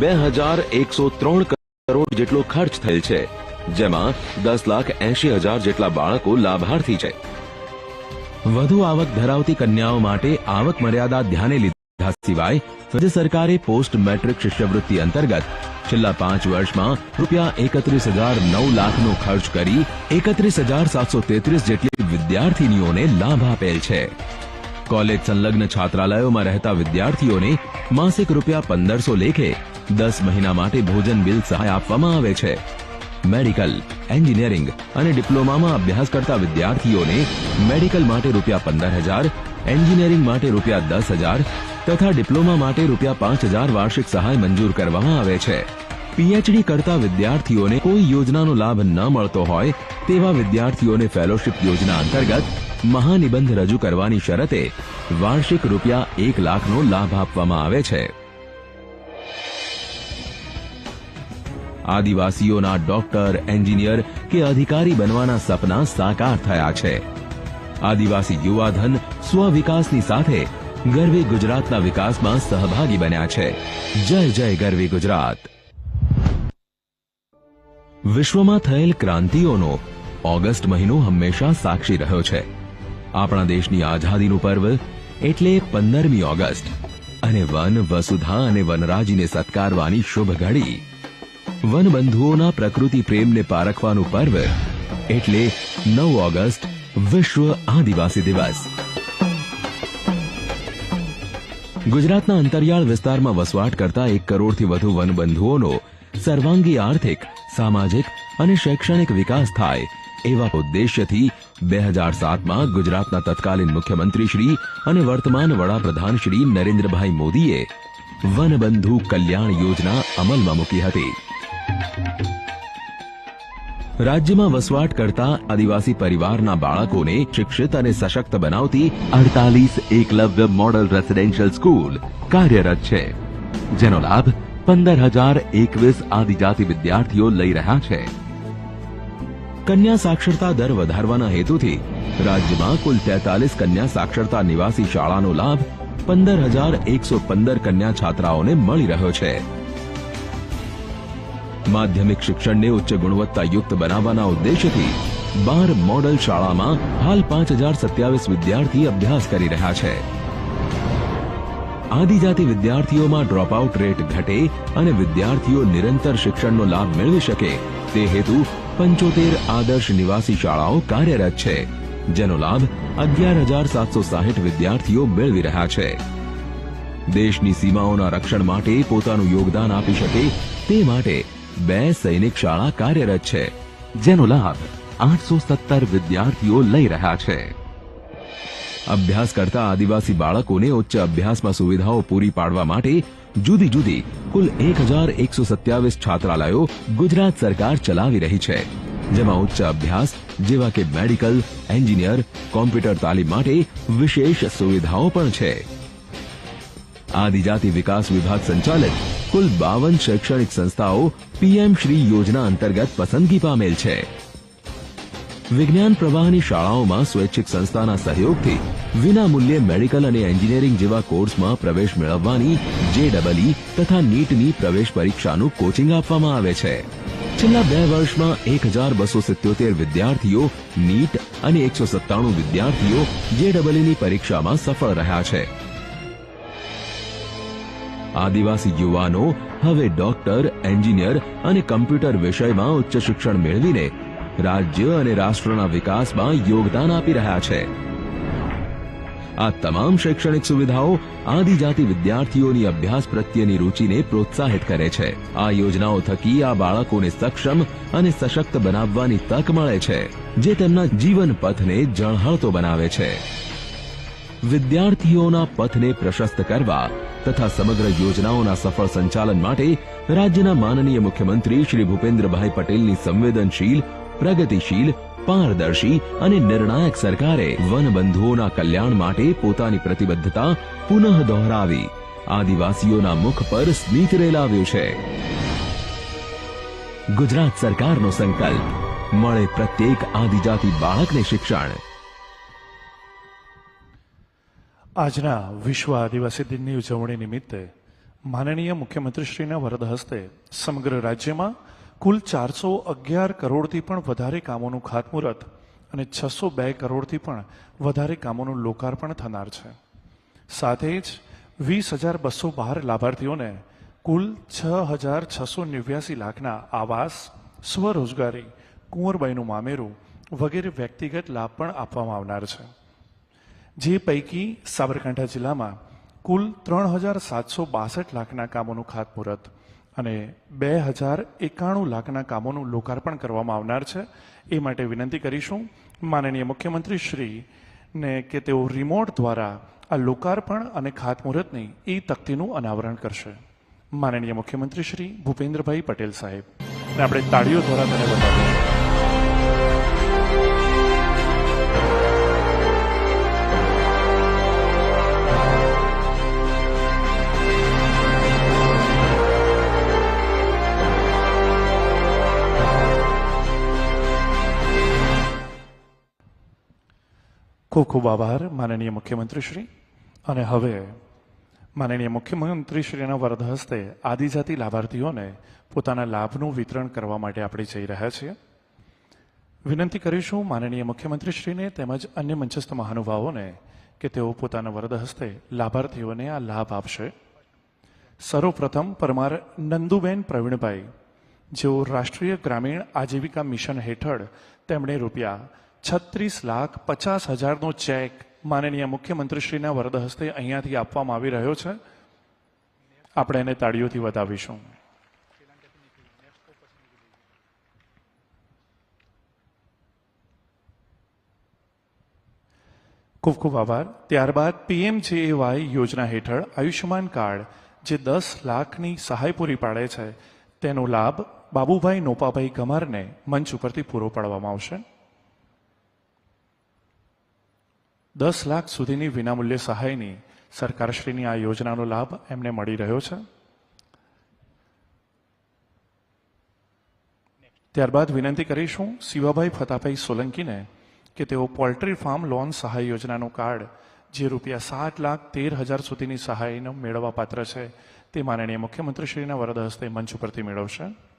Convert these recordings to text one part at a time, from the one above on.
બે હજાર એકસો ત્રણ કરોડ જેટલો ખર્ચ થયેલ છે, જેમાં દસ લાખ એસી હજાર જેટલા બાળકો લાભાર્થી છે. વધુ આવક ધરાવતી કન્યાઓ માટે આવક મર્યાદા ધ્યાને લીધા સિવાય, રાજ્ય સરકારે પોસ્ટ મેટ્રિક શિષ્યવૃત્તિ અંતર્ગત છેલ્લા પાંચ વર્ષમાં રૂપિયા એકત્રીસ હજાર નવ લાખનો ખર્ચ કરી એકત્રીસ હજાર સાતસો તેત્રીસ જેટલી વિદ્યાર્થીનીઓને લાભ આપેલ છે. કોલેજ સંલગ્ન છાત્રાલયોમાં રહેતા વિદ્યાર્થીઓને માસિક રૂપિયા પંદરસો લેખે દસ મહિના માટે ભોજન બિલ સહાય આપવામાં આવે છે. મેડિકલ, એન્જિનિયરિંગ અને ડિપ્લોમામાં અભ્યાસ કરતા વિદ્યાર્થીઓને મેડિકલ માટે રૂપિયા પંદર હજાર, એન્જિનિયરિંગ માટે રૂપિયા દસ હજાર તથા ડિપ્લોમા માટે રૂપિયા પાંચ હજાર વાર્ષિક સહાય મંજૂર કરવામાં આવે છે. પીએચડી કરતા વિદ્યાર્થીઓને કોઈ યોજનાનો લાભ ન મળતો હોય તેવા વિદ્યાર્થીઓને ફેલોશિપ યોજના અંતર્ગત મહાનિબંધ રજૂ કરવાની શરતે વાર્ષિક રૂપિયા એક લાખનો લાભ આપવામાં આવે છે. આદિવાસીઓના ડોક્ટર, એન્જિનિયર કે અધિકારી બનવાના સપના સાકાર થયા છે. આદિવાસી યુવાધન સ્વવિકાસની સાથે ગરવી ગુજરાતના વિકાસમાં સહભાગી બન્યા છે. જય જય ગરવી ગુજરાત. વિશ્વમાં થયેલ ક્રાંતિઓનો ઓગસ્ટ મહિનો હંમેશા સાક્ષી રહ્યો છે. આપણા દેશની આઝાદીનું પર્વ એટલે પંદરમી ઓગસ્ટ. અને વન વસુધા અને વનરાજીને સત્કારવાની શુભ ઘડી. વનબંધુઓના પ્રકૃતિ પ્રેમને પારખવાનું પર્વ એટલે નવ ઓગસ્ટ વિશ્વ આદિવાસી દિવસ. ગુજરાતના અંતરિયાળ વિસ્તારમાં વસવાટ કરતા એક કરોડથી વધુ વનબંધુઓનો સર્વાંગી આર્થિક, સામાજિક અને શૈક્ષણિક વિકાસ થાય એવા ઉદ્દેશ્યથી બે હજાર સાતમાં ગુજરાતના તત્કાલીન મુખ્યમંત્રી શ્રી અને વર્તમાન વડાપ્રધાન શ્રી નરેન્દ્રભાઈ મોદીએ વનબંધુ કલ્યાણ યોજના અમલમાં મૂકી હતી. રાજ્યમાં વસવાટ કરતા આદિવાસી પરિવારના બાળકોને શિક્ષિત અને સશક્ત બનાવતી અડતાલીસ એકલવ્ય મોડલ રેસિડેન્શિયલ સ્કૂલ કાર્યરત છે, જેનો લાભ પંદર હજાર એકવીસ આદિજાતિ વિદ્યાર્થીઓ લઈ રહ્યા છે. કન્યા સાક્ષરતા દર વધારવાના હેતુથી રાજ્યમાં કુલ તેતાલીસ કન્યા સાક્ષરતા નિવાસી શાળાનો લાભ પંદર હજાર એકસો પંદર કન્યા છાત્રાઓને મળી રહ્યો છે. માધ્યમિક શિક્ષણને ઉચ્ચ ગુણવત્તાયુક્ત બનાવવાના ઉદ્દેશ્યથી બાર મોડલ શાળામાં હાલ પાંચ હજાર સત્યાવીસ વિદ્યાર્થી અભ્યાસ કરી રહ્યા છે. આદિજાતિ વિદ્યાર્થીઓમાં ડ્રોપઆઉટ રેટ ઘટે અને વિદ્યાર્થીઓ નિરંતર શિક્ષણનો લાભ મેળવી શકે, તે હેતુ પંચોતેર આદર્શ નિવાસી શાળાઓ કાર્યરત છે, જેનો લાભ અગિયાર હજાર સાતસો સાહીઠ વિદ્યાર્થીઓ મેળવી રહ્યા છે. દેશની સીમાઓના રક્ષણ માટે પોતાનું યોગદાન આપી શકે તે માટે બે સૈનિક શાળા કાર્યરત છે, જેનો લાભ આઠસો સત્તર વિદ્યાર્થીઓ લઈ રહ્યા છે. અભ્યાસ કરતા આદિવાસી બાળકોને ઉચ્ચ અભ્યાસમાં સુવિધાઓ પૂરી પાડવા માટે જુદી જુદી કુલ એક હજાર એકસો સત્યાવીસ છાત્રાલયો ગુજરાત સરકાર ચલાવી રહી છે, જેમાં ઉચ્ચ અભ્યાસ જેવા કે મેડિકલ, એન્જિનિયર, કોમ્પ્યુટર તાલીમ માટે વિશેષ સુવિધાઓ પણ છે. આદિજાતિ વિકાસ વિભાગ સંચાલિત કુલ બાવન શૈક્ષણિક સંસ્થાઓ પીએમ શ્રી યોજના અંતર્ગત પસંદગી પામેલ છે. વિજ્ઞાન પ્રવાહની શાળાઓમાં સ્વૈચ્છિક સંસ્થાના સહયોગથી વિના મૂલ્યે મેડિકલ અને એન્જિનિયરિંગ જેવા કોર્સમાં પ્રવેશ મેળવવાની જેડબલઈ તથા નીટની પ્રવેશ પરીક્ષાનું કોચિંગ આપવામાં આવે છે. છેલ્લા બે વર્ષમાં એક હજાર બસો સિત્યોતેર વિદ્યાર્થીઓ નીટ અને એકસો સત્તાણું વિદ્યાર્થીઓ જેડબલઈની પરીક્ષામાં સફળ રહ્યા છે. આદિવાસી યુવાનો, હવે ડોક્ટર, એન્જિનિયર અને કમ્પ્યુટર વિષયમાં ઉચ્ચ શિક્ષણ મેળવીને રાજ્ય અને રાષ્ટ્રના વિકાસમાં યોગદાન આપી રહ્યા છે. આ તમામ શૈક્ષણિક સુવિધાઓ આદિજાતિ વિદ્યાર્થીઓની અભ્યાસ પ્રત્યેની રૂચિને પ્રોત્સાહિત કરે છે. આ યોજનાઓ થકી આ બાળકોને સક્ષમ અને સશક્ત બનાવવાની તક મળે છે, જે તેમના જીવન પથને ઝળહળતો બનાવે છે. વિદ્યાર્થીઓના પથને પ્રશસ્ત કરવા તથા સમગ્ર યોજનાઓના સફળ સંચાલન માટે રાજ્યના માનનીય મુખ્યમંત્રી શ્રી ભૂપેન્દ્રભાઈ પટેલની સંવેદનશીલ, પ્રગતિશીલ, પારદર્શી અને નિર્ણાયક સરકારે વનબંધુઓના કલ્યાણ માટે પોતાની પ્રતિબદ્ધતા પુનઃ દોહરાવી આદિવાસીઓના મુખ પર સ્મિત રેલાવ્યું છે. ગુજરાત સરકારનો સંકલ્પ, મળે પ્રત્યેક આદિજાતિ બાળકને શિક્ષણ. આજના વિશ્વ આદિવાસી દિનની ઉજવણી નિમિત્તે માનનીય મુખ્યમંત્રીશ્રીના વરદ હસ્તે સમગ્ર રાજ્યમાં કુલ ચારસો અગિયાર કરોડથી પણ વધારે કામોનું ખાતમુહૂર્ત અને છસો બે કરોડથી પણ વધારે કામોનું લોકાર્પણ થનાર છે. સાથે જ વીસ હજાર બસો બાર લાભાર્થીઓને કુલ છ હજાર છસો નેવ્યાસી લાખના આવાસ, સ્વરોજગારી, કુંવરબાઈનું મામેરું વગેરે વ્યક્તિગત લાભ પણ આપવામાં આવનાર છે. જે પૈકી સાબરકાંઠા જિલ્લામાં કુલ ત્રણ હજાર સાતસો બાસઠ લાખના કામોનું ખાતમુહૂર્ત અને બે હજાર એકાણું લાખના કામોનું લોકાર્પણ કરવામાં આવનાર છે. એ માટે વિનંતી કરીશું માનનીય મુખ્યમંત્રી શ્રીને કે તેઓ રિમોટ દ્વારા આ લોકાર્પણ અને ખાતમુહૂર્તની એ તકતીનું અનાવરણ કરશે. માનનીય મુખ્યમંત્રી શ્રી ભૂપેન્દ્રભાઈ પટેલ સાહેબ. આપણે તાળીઓ દ્વારા તેને બતાવીશું. ખૂબ ખૂબ આભાર, માનનીય મુખ્યમંત્રીશ્રી. અને હવે, માનનીય મુખ્યમંત્રીશ્રીના વરદ હસ્તે આદિજાતિ લાભાર્થીઓને પોતાના લાભનું વિતરણ કરવા માટે આપણે જઈ રહ્યા છીએ. વિનંતી કરીશું માનનીય મુખ્યમંત્રીશ્રીને તેમજ અન્ય મંચસ્થ મહાનુભાવોને કે તેઓ પોતાના વરદ હસ્તે લાભાર્થીઓને આ લાભ આપશે. સર્વપ્રથમ પરમાર નંદુબેન પ્રવીણભાઈ, જેઓ રાષ્ટ્રીય ગ્રામીણ આજીવિકા મિશન હેઠળ તેમણે રૂપિયા છત્રીસ લાખ પચાસ હજારનો ચેક માનનીય મુખ્યમંત્રીશ્રીના વરદ હસ્તે અહીંયાથી આપવામાં આવી રહ્યો છે. આપણે એને તાળીઓથી વધાવીશું. ખૂબ ખૂબ આભાર. ત્યારબાદ પીએમજેએવાય યોજના હેઠળ આયુષ્યમાન કાર્ડ જે દસ લાખની સહાય પૂરી પાડે છે, તેનો લાભ બાબુભાઈ નોપાભાઈ ગમારને મંચ ઉપરથી પૂરો પાડવામાં આવશે. દસ લાખ સુધીની વિનામૂલ્ય સહાયની સરકારશ્રીની આ યોજનાનો લાભ એમને મળી રહ્યો છે. ત્યારબાદ વિનંતી કરીશું શિવાભાઈ ફતાભાઈ સોલંકીને કે તેઓ પોલ્ટ્રી ફાર્મ લોન સહાય યોજનાનું કાર્ડ, જે રૂપિયા સાત લાખ તેર હજાર સુધીની સહાયનો મેળવવા પાત્ર છે, તે માનનીય મુખ્યમંત્રીશ્રીના વરદ હસ્તે મંચ ઉપરથી મેળવશે.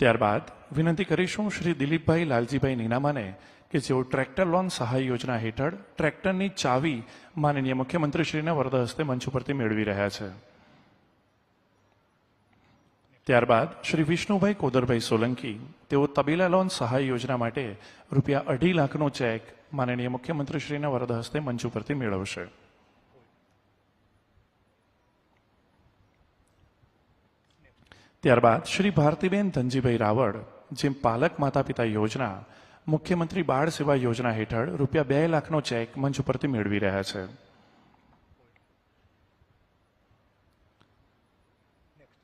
ત્યારબાદ વિનંતી કરીશું શ્રી દિલીપભાઈ લાલજીભાઈ નીનામાને કે જેઓ ટ્રેક્ટર લોન સહાય યોજના હેઠળ ટ્રેક્ટરની ચાવી માનનીય મુખ્યમંત્રીશ્રીના વરદ હસ્તે મંચ ઉપરથી મેળવી રહ્યા છે. ત્યારબાદ શ્રી વિષ્ણુભાઈ કોદરભાઈ સોલંકી, તેઓ તબેલા લોન સહાય યોજના માટે રૂપિયા અઢી લાખનો ચેક માનનીય મુખ્યમંત્રીશ્રીના વરદ હસ્તે મંચ ઉપરથી મેળવશે. ત્યારબાદ શ્રી ભારતીબેન ધનજીભાઈ રાવળ, જેમ પાલક માતા પિતા યોજના, મુખ્યમંત્રી બાળ સેવા યોજના હેઠળ રૂપિયા બે લાખનો ચેક મંચ ઉપરથી મેળવી રહ્યા છે.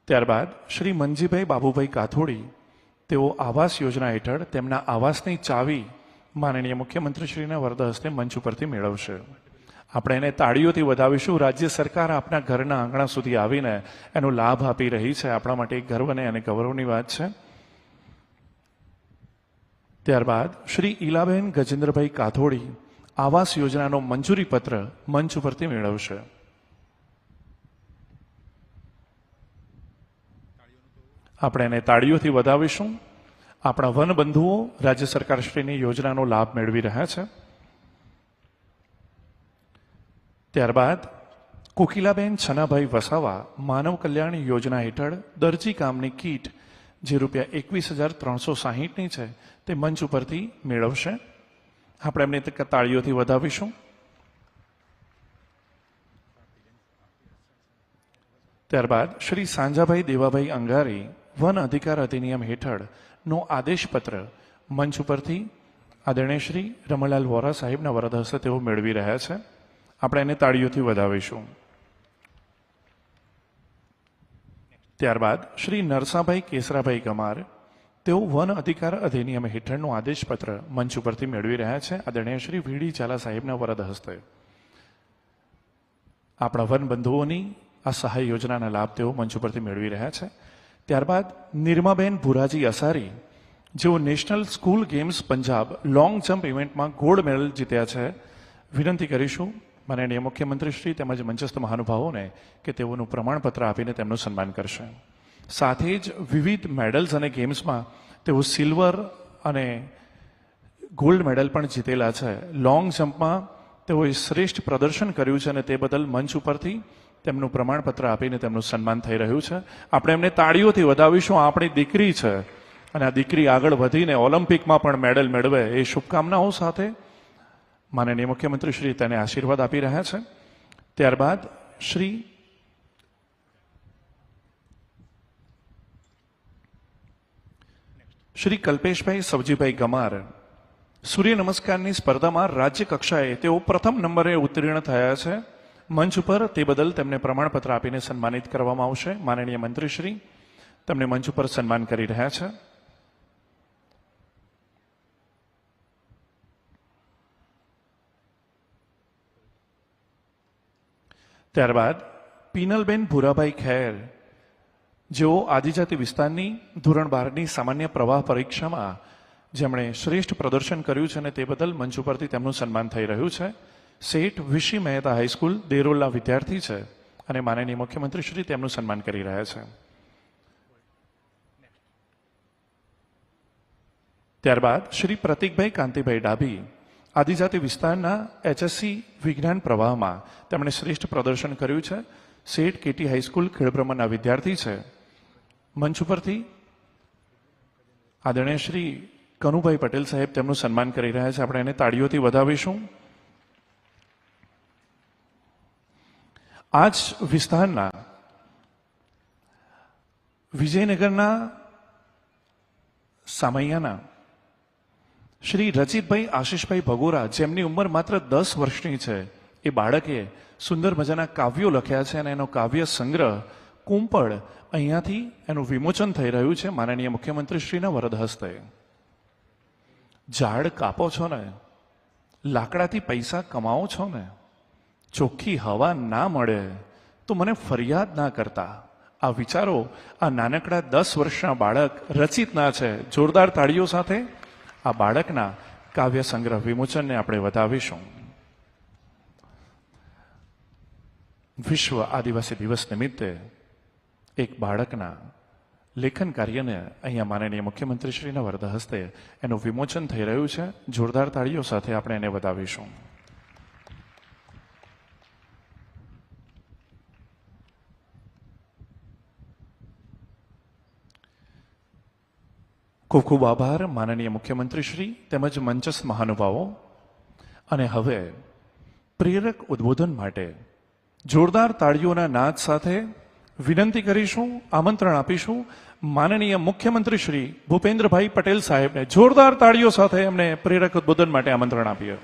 ત્યારબાદ શ્રી મનજીભાઈ બાબુભાઈ કાથોડી, તેઓ આવાસ યોજના હેઠળ તેમના આવાસની ચાવી માનનીય મુખ્યમંત્રીશ્રીના વરદ હસ્તે મંચ ઉપરથી મેળવશે. આપણે એને તાળીઓથી વધાવીશું. રાજ્ય સરકાર આપણા ઘરના આંગણા સુધી આવીને એનો લાભ આપી રહી છે. આપણા માટે એક ગર્વને અને ગૌરવની વાત છે. ત્યારબાદ શ્રી ઈલાબેન ગજેન્દ્રભાઈ કાથોડી આવાસ યોજનાનો મંજૂરી પત્ર મંચ ઉપરથી મેળવશે. આપણે એને તાળીઓથી વધાવીશું. આપણા વન બંધુઓ રાજ્ય સરકારશ્રીની યોજનાનો લાભ મેળવી રહ્યા છે. ત્યારબાદ કોકિલાબેન છનાભાઈ વસાવા માનવ કલ્યાણ યોજના હેઠળ દરજી કામની કીટ, જે રૂપિયા એકવીસ હજાર ત્રણસો સાહીઠની છે, તે મંચ ઉપરથી મેળવશે. આપણે એમને તાળીઓથી વધાવીશું. ત્યારબાદ શ્રી સાંજાભાઈ દેવાભાઈ અંગારી વન અધિકાર અધિનિયમ હેઠળ નો આદેશપત્ર મંચ ઉપરથી આદરણીય શ્રી રમણલાલ વોરા સાહેબના વરદ હસ્તે તેઓ મેળવી રહ્યા છે. આપણે એને તાળીઓથી વધાવીશું. ત્યારબાદ શ્રી નરસાભાઈ કેસરાભાઈ ગમાર, તેઓ વન અધિકાર અધિનિયમ હેઠળનું આદેશપત્ર મંચ ઉપરથી મેળવી રહ્યા છે. આદરણીય શ્રી વીડી ઝાલા સાહેબના વરદ હસ્તે. આપણા વન બંધુઓની આ સહાય યોજનાના લાભ તેઓ મંચ ઉપરથી મેળવી રહ્યા છે. ત્યારબાદ નિર્માબેન ભુરાજી અસારી, જેઓ national school games Punjab long jump ઇવેન્ટમાં ગોલ્ડ મેડલ જીત્યા છે. વિનંતી કરીશું માનનીય મુખ્યમંત્રી શ્રી તેમજ મંચસ્થ મહાનુભાવોને કે તેઓનું પ્રમાણપત્ર આપીને તેમનું સન્માન કરશે. સાથે જ વિવિધ મેડલ્સ અને ગેમ્સમાં તેઓ સિલ્વર અને ગોલ્ડ મેડલ પણ જીતેલા છે. લોંગ જમ્પમાં તેઓએ શ્રેષ્ઠ પ્રદર્શન કર્યું છે અને તે બદલ મંચ ઉપરથી તેમનું પ્રમાણપત્ર આપીને તેમનું સન્માન થઈ રહ્યું છે. આપણે એમને તાળીઓથી વધાવીશું. આપણી દીકરી છે અને આ દીકરી આગળ વધીને ઓલિમ્પિકમાં પણ મેડલ મેળવે એ શુભકામનાઓ સાથે માનનીય મુખ્યમંત્રી શ્રી તેને આશીર્વાદ આપી રહ્યા છે. ત્યારબાદ શ્રી શ્રી કલ્પેશભાઈ સવજીભાઈ ગમાર સૂર્ય નમસ્કારની સ્પર્ધામાં રાજ્ય કક્ષાએ તેઓ પ્રથમ નંબરે ઉત્તીર્ણ થયા છે. મંચ ઉપર તે બદલ તેમને પ્રમાણપત્ર આપીને સન્માનિત કરવામાં આવશે. માનનીય મંત્રીશ્રી, તેમને મંચ ઉપર સન્માન કરી રહ્યા છે. ત્યારબાદ પીનલબેન ભૂરાભાઈ ખેર, જેઓ આદિજાતિ વિસ્તારની ધોરણ બારની સામાન્ય પ્રવાહ પરીક્ષામાં જેમણે શ્રેષ્ઠ પ્રદર્શન કર્યું છે અને તે બદલ મંચ ઉપરથી તેમનું સન્માન થઈ રહ્યું છે, શેઠ વિશી મહેતા હાઈસ્કૂલ દેરોલા વિદ્યાર્થી છે અને માનનીય મુખ્યમંત્રી શ્રી તેમનું સન્માન કરી રહ્યા છે. ત્યારબાદ શ્રી પ્રતિકભાઈ કાંતિભાઈ ડાભી આદિજાતિ વિસ્તારના એચએસસી વિજ્ઞાન પ્રવાહમાં તેમણે શ્રેષ્ઠ પ્રદર્શન કર્યું છે. શેઠ કેટી હાઈસ્કૂલ ખેડબ્રહ્મના વિદ્યાર્થી છે. મંચ ઉપરથી આદરણીય શ્રી કનુભાઈ પટેલ સાહેબ તેમનું સન્માન કરી રહ્યા છે. આપણે એને તાળીઓથી વધાવીશું. આ જ વિસ્તારના વિજયનગરના સામૈયાના શ્રી રચિતભાઈ આશીષભાઈ ભગોરા, જેમની ઉંમર માત્ર દસ વર્ષની છે, એ બાળકે સુંદર મજાના કાવ્યો લખ્યા છે અને એનો કાવ્ય સંગ્રહ કુંપળ અહીંયાથી એનું વિમોચન થઈ રહ્યું છે માનનીય મુખ્યમંત્રીશ્રીના વરદ હસ્તે. ઝાડ કાપો છો ને? લાકડાથી પૈસા કમાવો છો ને? ચોખ્ખી હવા ના મળે તો મને ફરિયાદ ના કરતા. આ વિચારો આ નાનકડા દસ વર્ષના બાળક રચિતના છે. જોરદાર તાળીઓ સાથે આ બાળકના કાવ્ય સંગ્રહ વિમોચનને આપણે વધાવીશું. વિશ્વ આદિવાસી દિવસ નિમિત્તે એક બાળકના લેખન કાર્યને અહીંયા માનનીય મુખ્યમંત્રીશ્રીના વરદ હસ્તે એનું વિમોચન થઈ રહ્યું છે. જોરદાર તાળીઓ સાથે આપણે એને વધાવીશું. ખૂબ ખૂબ આભાર, માનનીય મુખ્યમંત્રી શ્રી, તેમજ મંચસ્થ મહાનુભાવો. અને હવે પ્રેરક ઉદ્બોધન માટે જોરદાર તાળીઓના નાદ સાથે વિનંતી કરીશું, આમંત્રણ આપીશું માનનીય મુખ્યમંત્રી શ્રી ભૂપેન્દ્રભાઈ પટેલ સાહેબને. જોરદાર તાળીઓ સાથે એમને પ્રેરક ઉદ્બોધન માટે આમંત્રણ આપીએ.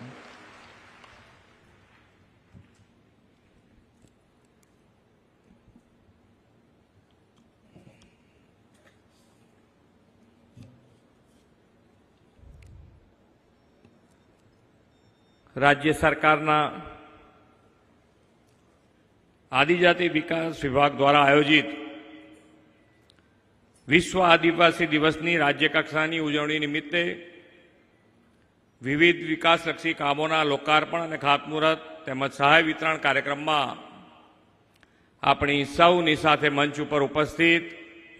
રાજ્ય સરકારના આદિજાતિ વિકાસ વિભાગ દ્વારા આયોજિત વિશ્વ આદિવાસી દિવસની રાજ્ય કક્ષાની ઉજવણી નિમિત્તે વિવિધ વિકાસલક્ષી કામોના લોકાર્પણ અને ખાતમુહૂર્ત તેમજ સહાય વિતરણ કાર્યક્રમમાં આપણી સૌની સાથે મંચ ઉપર ઉપસ્થિત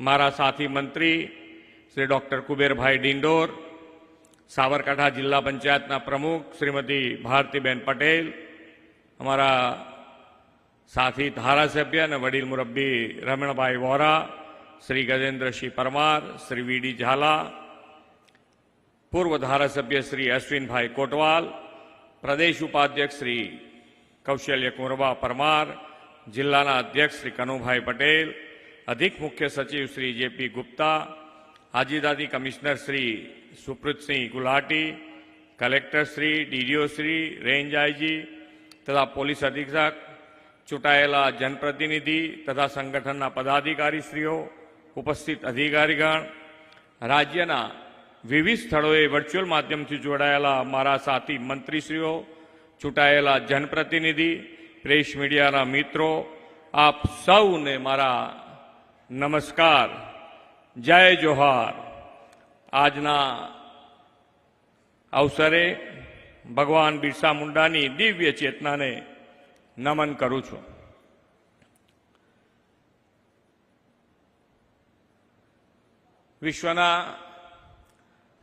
મારા સાથી મંત્રી શ્રી ડોક્ટર કુબેરભાઈ ડિંડોર સાબરકાંઠા જિલ્લા પંચાયતના પ્રમુખ શ્રીમતી ભારતીબેન પટેલ, અમારા સાથી ધારાસભ્ય અને વડીલ મુરબ્બી રમણભાઈ વોરા, શ્રી ગજેન્દ્રસિંહ પરમાર, શ્રી વીડી ઝાલા, પૂર્વ ધારાસભ્ય શ્રી અશ્વિનભાઈ કોટવાલ, પ્રદેશ ઉપાધ્યક્ષ શ્રી કૌશલ્ય કુંરબા પરમાર, જિલ્લાના અધ્યક્ષ શ્રી કનુભાઈ પટેલ, અધિક મુખ્ય સચિવ Shri JP Gupta આજીદાદી commissioner Shri Suprit Singh Gulati, collector Shri, DDO Shri, range IG તથા પોલીસ અધિક્ષક, ચૂંટાયેલા જનપ્રતિનિધિ તથા સંગઠનના પદાધિકારીશ્રીઓ, ઉપસ્થિત અધિકારીગણ, રાજ્યના વિવિધ સ્થળોએ વર્ચ્યુઅલ માધ્યમથી જોડાયેલા મારા સાથી મંત્રીશ્રીઓ, ચૂંટાયેલા જનપ્રતિનિધિ, પ્રેસ મીડિયાના મિત્રો, આપ સૌને મારા નમસ્કાર. જય જોહાર. આજના અવસરે ભગવાન બિરસા મુંડાની દિવ્ય ચેતનાને નમન કરું છું. વિશ્વના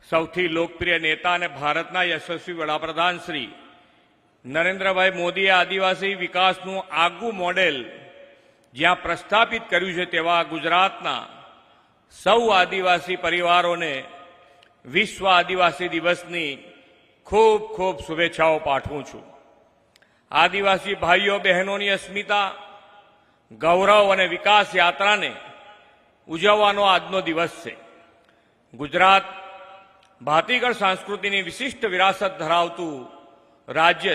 સૌથી લોકપ્રિય નેતા અને ભારતના યશસ્વી વડાપ્રધાન શ્રી નરેન્દ્રભાઈ મોદીએ આદિવાસી વિકાસનું આગવું મોડેલ જ્યાં પ્રસ્થાપિત કર્યું છે તેવા ગુજરાતના સૌ આદિવાસી પરિવારોને વિશ્વ આદિવાસી દિવસની ખૂબ ખૂબ શુભેચ્છાઓ પાઠવું છું. આદિવાસી ભાઈઓ, બહેનોની અસ્મિતા, ગૌરવ અને વિકાસ યાત્રાને ઉજવવાનો આજનો દિવસ છે. ગુજરાત ભાતીગળ સંસ્કૃતિની વિશિષ્ટ વિરાસત ધરાવતું રાજ્ય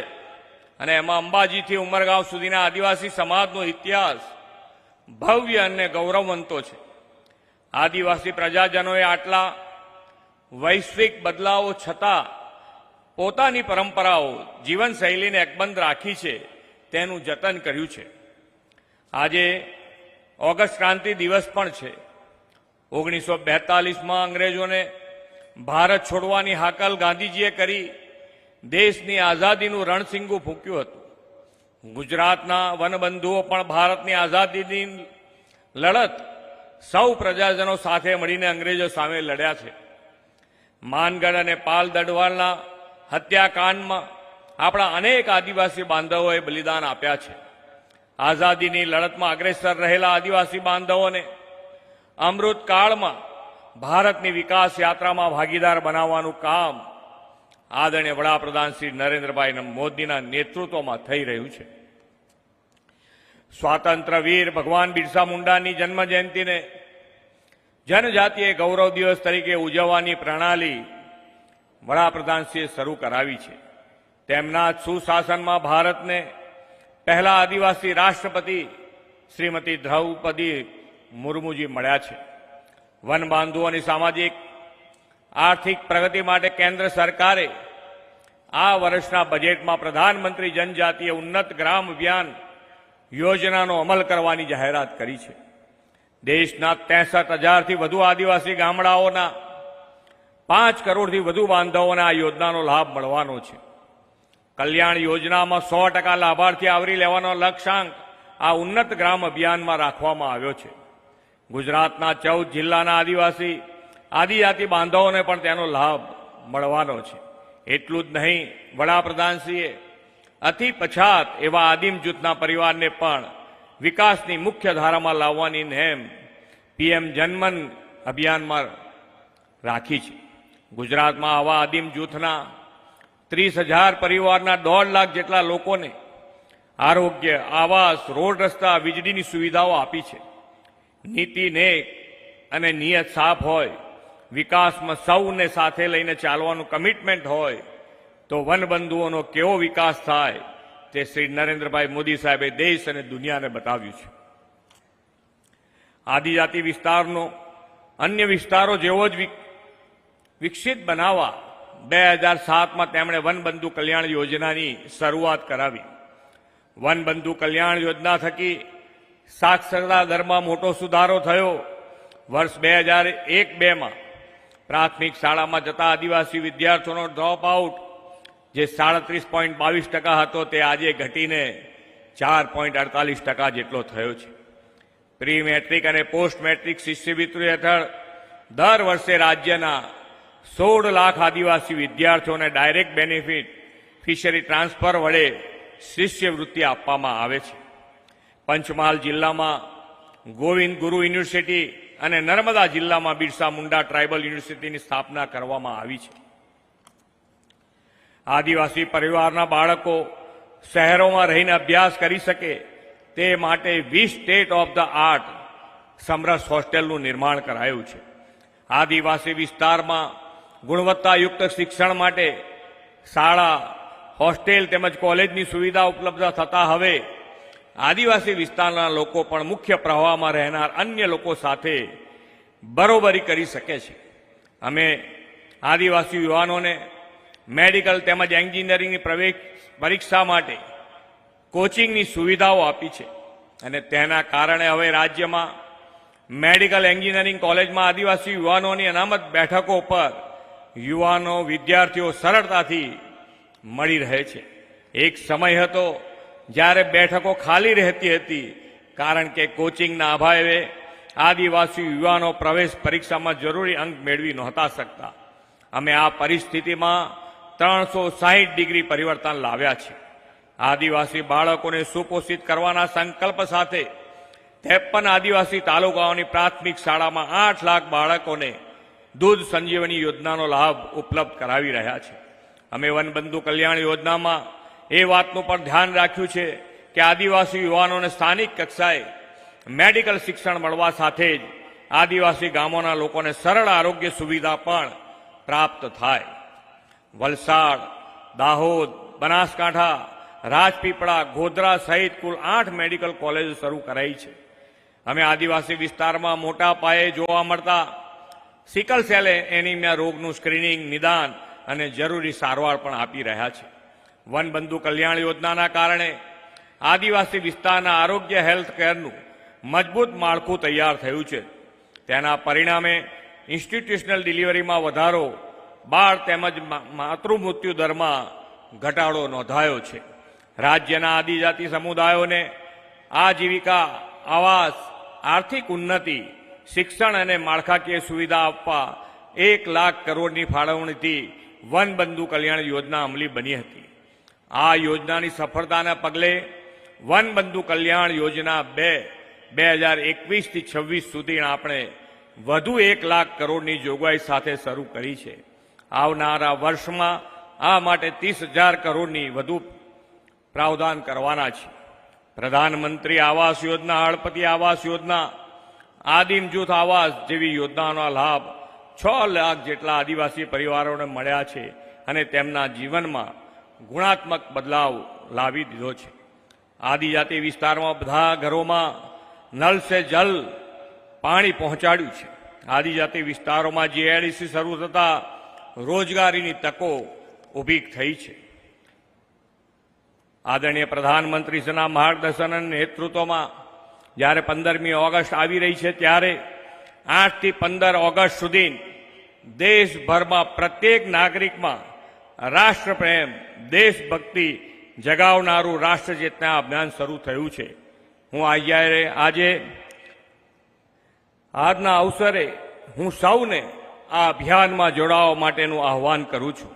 અને એમાં અંબાજીથી ઉમરગાંવ સુધીના આદિવાસી સમાજનો ઇતિહાસ ભવ્ય અને ગૌરવવંતો છે. આદિવાસી પ્રજાજનોએ આટલા વૈશ્વિક બદલાવો છતાં પોતાની પરંપરાઓ, જીવનશૈલીને એકબંધ રાખી છે, તેનું જતન કર્યું છે. આજે ઓગસ્ટ ક્રાંતિ દિવસ પણ છે. ઓગણીસો બેતાલીસમાં અંગ્રેજોને ભારત છોડવાની હાકલ ગાંધીજીએ કરી, દેશની આઝાદીનું રણસિંગું ફૂંક્યું હતું. ગુજરાતના વનબંધુઓ પણ ભારતની આઝાદીની લડત સૌ પ્રજાજનો સાથે મળીને અંગ્રેજો સામે લડ્યા છે. માનગઢ અને પાલ દડવાલના હત્યાકાંડમાં આપણા અનેક આદિવાસી બાંધવોએ બલિદાન આપ્યા છે. આઝાદીની લડતમાં અગ્રેસર રહેલા આદિવાસી બાંધવોને અમૃતકાળમાં ભારતની વિકાસ યાત્રામાં ભાગીદાર બનાવવાનું કામ આદરણીય વડાપ્રધાન શ્રી નરેન્દ્રભાઈ મોદીના નેતૃત્વમાં થઈ રહ્યું છે. સ્વાતંત્ર્ય વીર ભગવાન બિરસા મુંડાની જન્મ જયંતિને જનજાતીય ગૌરવ દિવસ તરીકે ઉજવવાની પ્રણાલી વડાપ્રધાનશ્રીએ શરૂ કરાવી છે. તેમના સુશાસનમાં ભારતને પહેલા આદિવાસી રાષ્ટ્રપતિ શ્રીમતી દ્રૌપદી મુર્મુજી મળ્યા છે. વન બાંધવોની સામાજિક, આર્થિક પ્રગતિ માટે કેન્દ્ર સરકારે આ વર્ષના બજેટમાં પ્રધાનમંત્રી જનજાતીય ઉન્નત ગ્રામ અભિયાન યોજનાનો અમલ કરવાની જાહેરાત કરી છે. દેશના ત્રેસઠ હજારથી વધુ આદિવાસી ગામડાઓના, પાંચ કરોડથી વધુ બાંધવોને આ યોજનાનો લાભ મળવાનો છે. કલ્યાણ યોજનામાં સો ટકા લાભાર્થી આવરી લેવાનો લક્ષ્યાંક આ ઉન્નત ગ્રામ અભિયાનમાં રાખવામાં આવ્યો છે. ગુજરાતના ચૌદ જિલ્લાના આદિવાસી, આદિજાતિ બાંધવોને પણ તેનો લાભ મળવાનો છે. એટલું જ નહીં, વડાપ્રધાનશ્રીએ અતિ પછાત એવા આદિમ જૂથના પરિવારને પણ વિકાસની મુખ્ય ધારામાં લાવવાની નેમ પીએમ જનમન અભિયાનમાં રાખી છે. ગુજરાતમાં આવા આદિમ જૂથના ત્રીસ હજાર પરિવારના દોઢ લાખ જેટલા લોકોને આરોગ્ય, આવાસ, રોડ રસ્તા, વીજળીની સુવિધાઓ આપી છે. નીતિ નેક અને નિયત સાફ હોય, વિકાસમાં સૌને સાથે લઈને ચાલવાનું કમિટમેન્ટ હોય, તો વનબંધુઓનો કેવો વિકાસ થાય તે શ્રી નરેન્દ્રભાઈ મોદી સાહેબે દેશ અને દુનિયાને બતાવ્યું છે. આદિજાતિ વિસ્તારનો અન્ય વિસ્તારો જેવો જ વિકસિત બનાવવા બે હજાર સાતમાં તેમણે વનબંધુ કલ્યાણ યોજનાની શરૂઆત કરાવી. વનબંધુ કલ્યાણ યોજના થકી સાક્ષરતા દરમાં મોટો સુધારો થયો. વર્ષ બે હજાર એક બેમાં પ્રાથમિક શાળામાં જતા આદિવાસી વિદ્યાર્થીઓનો ડ્રોપ આઉટ જે સાડત્રીસ પોઈન્ટ બાવીસ ટકા હતો તે આજે ઘટીને ચાર પોઈન્ટ અડતાલીસ ટકા જેટલો થયો છે. પ્રી મેટ્રિક અને પોસ્ટ મેટ્રિક શિષ્યવૃત્તિ હેઠળ દર વર્ષે રાજ્યના સોળ લાખ આદિવાસી વિદ્યાર્થીઓને ડાયરેક્ટ બેનિફિટ ફિશરી ટ્રાન્સફર વડે શિષ્યવૃત્તિ આપવામાં આવે છે. પંચમહાલ જિલ્લામાં ગોવિંદ ગુરુ યુનિવર્સિટી અને નર્મદા જિલ્લામાં બિરસા મુંડા ટ્રાઇબલ યુનિવર્સિટીની સ્થાપના કરવામાં આવી છે. આદિવાસી પરિવારના બાળકો શહેરોમાં રહીને અભ્યાસ કરી શકે તે માટે વીસ state of the art Samras હોસ્ટેલનું નિર્માણ કરાયું છે. આદિવાસી વિસ્તારમાં ગુણવત્તાયુક્ત શિક્ષણ માટે શાળા, હોસ્ટેલ તેમજ કોલેજની સુવિધા ઉપલબ્ધ થતા હવે આદિવાસી વિસ્તારના લોકો પણ મુખ્ય પ્રવાહમાં રહેનાર અન્ય લોકો સાથે બરોબરી કરી શકે છે. અમે આદિવાસી યુવાનોને મેડિકલ તેમજ એન્જિનિયરિંગની પ્રવેશ પરીક્ષા માટે કોચિંગની સુવિધાઓ આપી છે. અને તેના કારણે હવે રાજ્યમાં મેડિકલ એન્જિનિયરિંગ કોલેજમાં આદિવાસી યુવાનોની અનામત બેઠકો પર યુવાનો, વિદ્યાર્થીઓ સરળતાથી મળી રહે છે. એક સમય હતો જ્યારે બેઠકો ખાલી રહેતી હતી, કારણ કે કોચિંગના અભાવે આદિવાસી યુવાનો પ્રવેશ પરીક્ષામાં જરૂરી અંક મેળવી નહોતા શકતા. અમે આ પરિસ્થિતિમાં ત્રણસો સાહીઠ ડિગ્રી પરિવર્તન લાવ્યા છે. આદિવાસી બાળકોને સુપોષિત કરવાના સંકલ્પ સાથે ત્રેપન આદિવાસી તાલુકાઓની પ્રાથમિક શાળામાં આઠ લાખ બાળકોને દૂધ સંજીવની યોજનાનો લાભ ઉપલબ્ધ કરાવી રહ્યા છે. અમે વનબંધુ કલ્યાણ યોજનામાં એ વાતનું પણ ધ્યાન રાખ્યું છે કે આદિવાસી યુવાનોને સ્થાનિક કક્ષાએ મેડિકલ શિક્ષણ મળવા સાથે જ આદિવાસી ગામોના લોકોને સરળ આરોગ્ય સુવિધા પણ પ્રાપ્ત થાય. વલસાડ, દાહોદ, બનાસકાંઠા, રાજપીપળા, ગોધરા સહિત કુલ આઠ મેડિકલ કોલેજો શરૂ કરાઈ છે. અમે આદિવાસી વિસ્તારમાં મોટા પાયે જોવા મળતા સિકલ સેલે એનિમિયા રોગનું સ્ક્રીનિંગ, નિદાન અને જરૂરી સારવાર પણ આપી રહ્યા છે. વનબંધુ કલ્યાણ યોજનાના કારણે આદિવાસી વિસ્તારના આરોગ્ય હેલ્થ કેરનું મજબૂત માળખું તૈયાર થયું છે. તેના પરિણામે ઇન્સ્ટિટ્યુશનલ ડિલિવરીમાં વધારો બાળ તેમજ માતૃમૃત્યુ દરમાં ઘટાડો નોંધાયો છે. રાજ્યના આદિજાતિ સમુદાયોને આજીવિકા, આવાસ, આર્થિક ઉન્નતિ, શિક્ષણ અને માળખાકીય સુવિધા આપવા એક લાખ કરોડની ફાળવણીથી વનબંધુ કલ્યાણ યોજના અમલી બની હતી. આ યોજનાની સફળતાના પગલે વનબંધુ કલ્યાણ યોજના બે બે હજાર એકવીસથી છવ્વીસ સુધી આપણે વધુ એક લાખ કરોડની જોગવાઈ સાથે શરૂ કરી છે. આવનારા વર્ષમાં આ માટે ત્રીસ હજાર કરોડની વધુ પ્રાવધાન કરવાના છે. પ્રધાનમંત્રી આવાસ યોજના, હળપતિ આવાસ યોજના, આદિમ જૂથ આવાસ જેવી યોજનાનો લાભ છ લાખ જેટલા આદિવાસી પરિવારોને મળ્યા છે અને તેમના જીવનમાં ગુણાત્મક બદલાવ લાવી દીધો છે. આદિજાતિ વિસ્તારમાં બધા ઘરોમાં નલ સે જલ પાણી પહોંચાડ્યું છે. આદિજાતિ વિસ્તારોમાં જીઆઈડીસી શરૂ થતા રોજગારીની તકો ઊભી થઈ છે. આદરણીય પ્રધાનમંત્રીશ્રીના માર્ગદર્શન નેતૃત્વમાં જ્યારે પંદરમી ઓગસ્ટ આવી રહી છે, ત્યારે આઠથી પંદર ઓગસ્ટ સુધી દેશભરમાં પ્રત્યેક નાગરિકમાં રાષ્ટ્રપ્રેમ, દેશભક્તિ જગાવનારું રાષ્ટ્ર ચેતના અભિયાન શરૂ થયું છે. હું આજે આજે આજના અવસરે હું સૌને આ અભિયાનમાં જોડાવા માટેનું આહવાન કરું છું.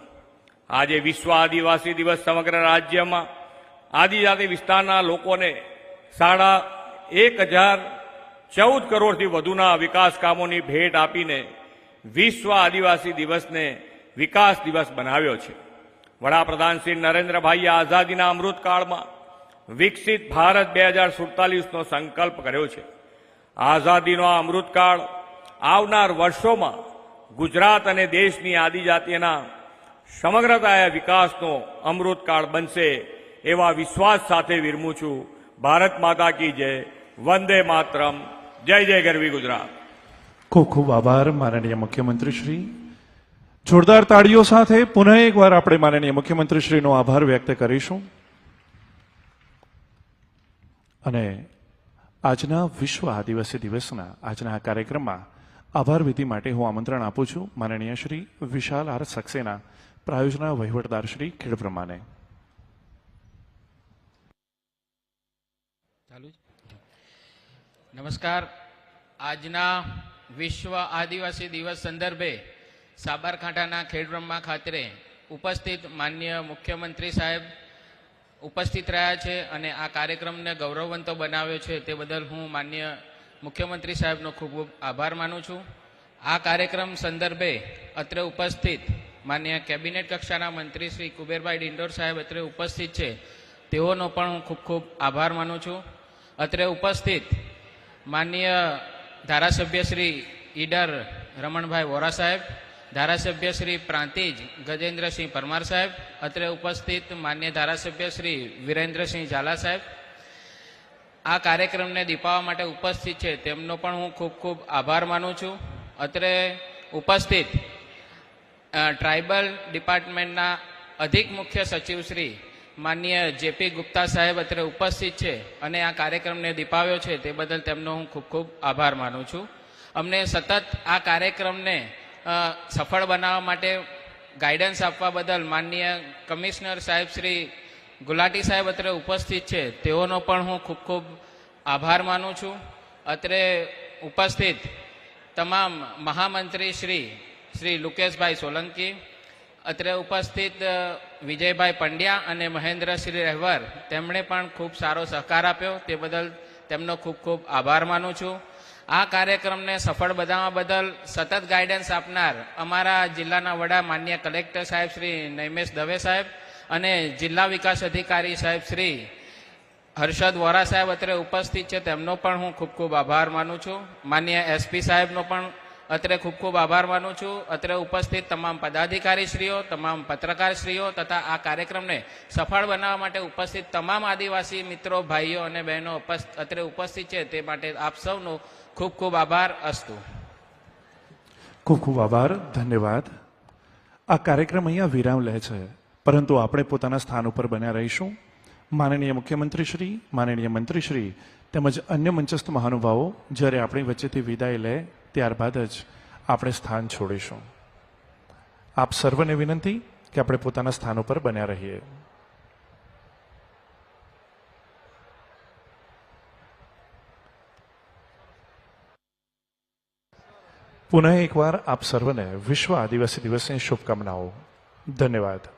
આજે વિશ્વ આદિવાસી દિવસ સમગ્ર રાજ્યમાં આદિજાતિ વિસ્તારના લોકોને સાડા એક હજાર ચૌદ કરોડથી વધુના વિકાસ કામોની ભેટ આપીને વિશ્વ આદિવાસી દિવસને વિકાસ દિવસ બનાવ્યો છે. વડાપ્રધાન શ્રી નરેન્દ્રભાઈએ આઝાદીના અમૃતકાળમાં વિકસિત ભારત બે હજાર સુડતાલીસનો સંકલ્પ કર્યો છે. આઝાદીનો આ અમૃતકાળ આવનાર વર્ષોમાં ગુજરાત અને દેશની આદિજાતિના સમગ્રતાએ વિકાસનો અમૃતકાળ બનશે એવા વિશ્વાસ સાથે વિરમું છું. ભારત માતા કી જય. વંદે માતરમ. જય જય ગરવી ગુજરાત. ખૂબ ખૂબ આભાર, માનનીય મુખ્યમંત્રી શ્રી જોરદાર તાળીઓ સાથે પુનઃ એકવાર આપણે માનનીય મુખ્યમંત્રી શ્રીનો આભાર વ્યક્ત કરીશું. અને આજના વિશ્વ આદિવાસી દિવસના આજના આ કાર્યક્રમમાં આભાર વિધિ માટે હું આમંત્રણ આપું છું. માનનીય શ્રી વિશાલ આર સક્સેના પ્રાયોજના વહીવટદાર શ્રી ખેડ પ્રમાણે. નમસ્કાર. આજના વિશ્વ આદિવાસી દિવસ સંદર્ભે સાબરકાંઠાના ખેડબ્રહ્મા ખાતે ઉપસ્થિત માન્ય મુખ્યમંત્રી સાહેબ ઉપસ્થિત રહ્યા છે અને આ કાર્યક્રમને ગૌરવવંતો બનાવ્યો છે. તે બદલ હું માન્ય મુખ્યમંત્રી સાહેબનો ખૂબ ખૂબ આભાર માનું છું. આ કાર્યક્રમ સંદર્ભે અત્રે ઉપસ્થિત માન્ય કેબિનેટ કક્ષાના મંત્રી શ્રી કુબેરભાઈ ડિંડોર સાહેબ અત્રે ઉપસ્થિત છે. તેઓનો પણ હું ખૂબ ખૂબ આભાર માનું છું. અત્રે ઉપસ્થિત માન્ય ધારાસભ્ય શ્રી ઈડર રમણભાઈ વોરા સાહેબ, ધારાસભ્ય શ્રી પ્રાંતિજ ગજેન્દ્રસિંહ પરમાર સાહેબ, અત્રે ઉપસ્થિત માન્ય ધારાસભ્ય શ્રી વિરેન્દ્રસિંહ ઝાલા સાહેબ આ કાર્યક્રમને દીપાવવા માટે ઉપસ્થિત છે. તેમનો પણ હું ખૂબ ખૂબ આભાર માનું છું. અત્રે ઉપસ્થિત ટ્રાઇબલ ડિપાર્ટમેન્ટના અધિક મુખ્ય સચિવ શ્રી માન્ય જેપી ગુપ્તા સાહેબ અત્રે ઉપસ્થિત છે અને આ કાર્યક્રમને દીપાવ્યો છે તે બદલ તેમનો હું ખૂબ ખૂબ આભાર માનું છું. અમને સતત આ કાર્યક્રમને સફળ બનાવવા માટે ગાઈડન્સ આપવા બદલ માન્ય કમિશનર સાહેબ શ્રી ગુલાટી સાહેબ અત્રે ઉપસ્થિત છે. તેઓનો પણ હું ખૂબ ખૂબ આભાર માનું છું. અત્રે ઉપસ્થિત તમામ મહામંત્રી શ્રી શ્રી લુકેશભાઈ સોલંકી, અત્રે ઉપસ્થિત વિજયભાઈ પંડ્યા અને મહેન્દ્રશ્રી રહેવર, તેમણે પણ ખૂબ સારો સહકાર આપ્યો. તે બદલ તેમનો ખૂબ ખૂબ આભાર માનું છું. આ કાર્યક્રમને સફળ બનાવવા બદલ સતત ગાઈડન્સ આપનાર અમારા જિલ્લાના વડા માન્ય કલેક્ટર સાહેબ શ્રી નૈમેશ દવે સાહેબ અને જિલ્લા વિકાસ અધિકારી સાહેબ શ્રી હર્ષદ વોરા સાહેબ અત્રે ઉપસ્થિત છે, તેમનો પણ હું ખૂબ ખૂબ આભાર માનું છું. માન્ય એસપી સાહેબનો પણ અત્રે ખૂબ ખૂબ આભાર માનું છું. અત્રે ઉપસ્થિત તમામ પદાધિકારીશ્રીઓ, તમામ પત્રકારશ્રીઓ તથા આ કાર્યક્રમને સફળ બનાવવા માટે ઉપસ્થિત તમામ આદિવાસી મિત્રો, ભાઈઓ અને બહેનો અત્રે ઉપસ્થિત છે તે માટે આપ સૌનો ખૂબ ખૂબ આભાર અસ્તુ. ખૂબ ખૂબ આભાર, ધન્યવાદ. આ કાર્યક્રમ અહીંયા વિરામ લે છે. પરંતુ આપણે પોતાના સ્થાન ઉપર બન્યા રહીશું. માનનીય મુખ્યમંત્રી શ્રી માનનીય મંત્રીશ્રી તેમજ અન્ય મંચસ્થ મહાનુભાવો, જ્યારે આપણી વચ્ચેથી વિદાય લે ત્યારબાદ જ આપણે સ્થાન છોડીશું. આપ સર્વને વિનંતી કે આપણે પોતાના સ્થાન ઉપર બન્યા રહીએ. પુનઃ એકવાર આપ સર્વને વિશ્વ આદિવાસી દિવસની શુભકામનાઓ. ધન્યવાદ.